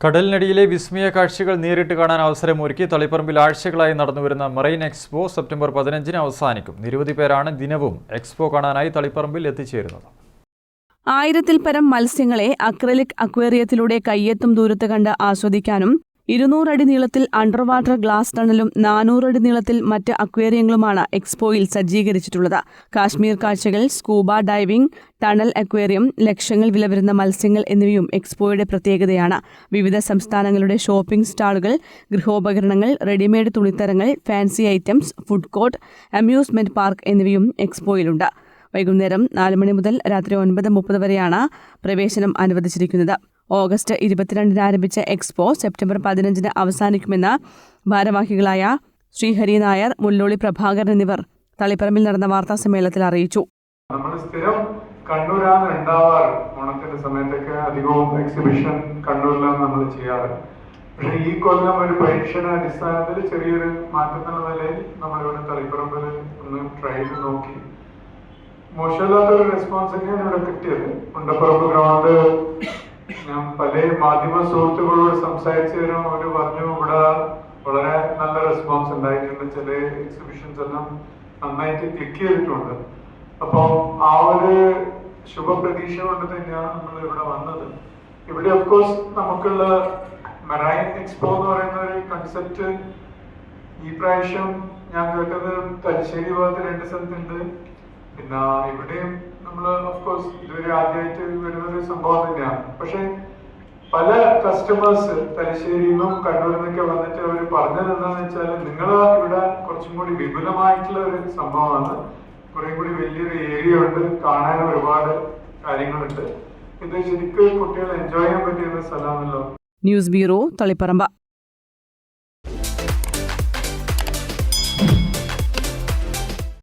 കടലിനടിയിലെ വിസ്മയ കാഴ്ചകൾ നേരിട്ട് കാണാൻ അവസരമൊരുക്കി തളിപ്പറമ്പിൽ ആഴ്ചകളായി നടന്നുവരുന്ന മറൈൻ എക്സ്പോ സെപ്റ്റംബർ പതിനഞ്ചിന് അവസാനിക്കും. നിരവധി പേരാണ് ദിനവും എക്സ്പോ കാണാനായി തളിപ്പറമ്പിൽ എത്തിച്ചേരുന്നത്. ആയിരത്തിൽ പരം മത്സ്യങ്ങളെ അക്രലിക് അക്വേറിയത്തിലൂടെ കയ്യെത്തും ദൂരത്ത് കണ്ട് ആസ്വദിക്കാനും ഇരുന്നൂറടി നീളത്തിൽ അണ്ടർ വാട്ടർ ഗ്ലാസ് ടണലും നാനൂറടി നീളത്തിൽ മറ്റ് അക്വേറിയങ്ങളുമാണ് എക്സ്പോയിൽ സജ്ജീകരിച്ചിട്ടുള്ളത്. കാശ്മീർ കാഴ്ചകൾ സ്കൂബ ഡൈവിംഗ് ടണൽ അക്വേറിയം ലക്ഷങ്ങൾ വില വരുന്ന മത്സ്യങ്ങൾ എന്നിവയും എക്സ്പോയുടെ പ്രത്യേകതയാണ്. വിവിധ സംസ്ഥാനങ്ങളുടെ ഷോപ്പിംഗ് സ്റ്റാളുകൾ ഗൃഹോപകരണങ്ങൾ റെഡിമെയ്ഡ് തുണിത്തരങ്ങൾ fancy items food court amusement park എന്നിവയും എക്സ്പോയിലുണ്ട്. വൈകുന്നേരം നാല് മണി മുതൽ രാത്രി ഒൻപത് മുപ്പത് വരെയാണ് പ്രവേശനം അനുവദിച്ചിരിക്കുന്നത്. ഓഗസ്റ്റ് ഇരുപത്തിരണ്ടിന് ആരംഭിച്ച എക്സ്പോ സെപ്റ്റംബർ പതിനഞ്ചിന് അവസാനിക്കുമെന്ന് ഭാരവാഹികളായ ശ്രീഹരി നായർ മുല്ലോളി പ്രഭാകരൻ എന്നിവർ തളിപ്പറമ്പിൽ നടന്ന വാർത്താ സമ്മേളനത്തിൽ അറിയിച്ചു. നമ്മൾ സ്ഥിരം കണ്ണൂരാണ് ഉണ്ടാവാറ് ഓണത്തിന്റെ സമയത്തൊക്കെ അധികവും എക്സിബിഷൻ കണ്ണൂരിലാണ് നമ്മൾ ചെയ്യാറ്. പക്ഷെ ഈ കൊല്ലം ഒരു പരീക്ഷണ അടിസ്ഥാനത്തിൽ ചെറിയൊരു മാറ്റം എന്നുള്ള നിലയിൽ നമ്മളിവിടെ തളിപ്പറമ്പിൽ ഒന്ന് ട്രൈ ചെയ്ത് നോക്കി. മോശമില്ലാത്ത ഒരു റെസ്പോൺസ് തന്നെയാണ് ഇവിടെ കിട്ടിയത്. മുണ്ടപ്പറമ്പ് ഗ്രൗണ്ട് ഞാൻ പല മാധ്യമ സുഹൃത്തുക്കളോട് സംസാരിച്ചു തരും അവർ പറഞ്ഞു. ഇവിടെ വളരെ നല്ല റെസ്പോൺസ് ഉണ്ടായിട്ടുണ്ട്. ചില എക്സിബിഷൻസ് എല്ലാം നന്നായിട്ട് ക്ലിക്ക് ചെയ്തിട്ടുണ്ട്. അപ്പൊ ആ ഒരു ശുഭപ്രതീക്ഷ കൊണ്ട് തന്നെയാണ് നമ്മൾ ഇവിടെ വന്നത്. ഇവിടെ ഓഫ് കോഴ്സ് നമുക്കുള്ള മെറൈൻ എക്സ്പോ എന്ന് പറയുന്ന ഒരു കൺസെപ്റ്റ് ഈ പ്രാവശ്യം ഞാൻ കേട്ടത് തലശ്ശേരി ഭാഗത്ത് രണ്ട് സ്ഥലത്തുണ്ട്. പിന്നെ ഇവിടെയും നമ്മൾ ഓഫ്കോഴ്സ് ഇതുവരെ ആദ്യമായിട്ട് വരുന്ന ഒരു സംഭവം തന്നെയാണ് പക്ഷെ പല കസ്റ്റമേഴ്സ് കണ്ണൂരിൽ നിന്നൊക്കെ വന്നിട്ട് അവർ പറഞ്ഞത് എന്താണെന്ന് വെച്ചാൽ നിങ്ങൾ ഇവിടെ കുറച്ചും കൂടി വിപുലമായിട്ടുള്ള ഒരു സംഭവമാണ്. കുറേ കൂടി വലിയൊരു ഏരിയ ഉണ്ട്. കാണാൻ ഒരുപാട് കാര്യങ്ങളുണ്ട്. ഇത് ശരിക്കും കുട്ടികൾ എൻജോയ് ചെയ്യാൻ പറ്റിയ സ്ഥലമാണല്ലോ. News bureau Taliparamba.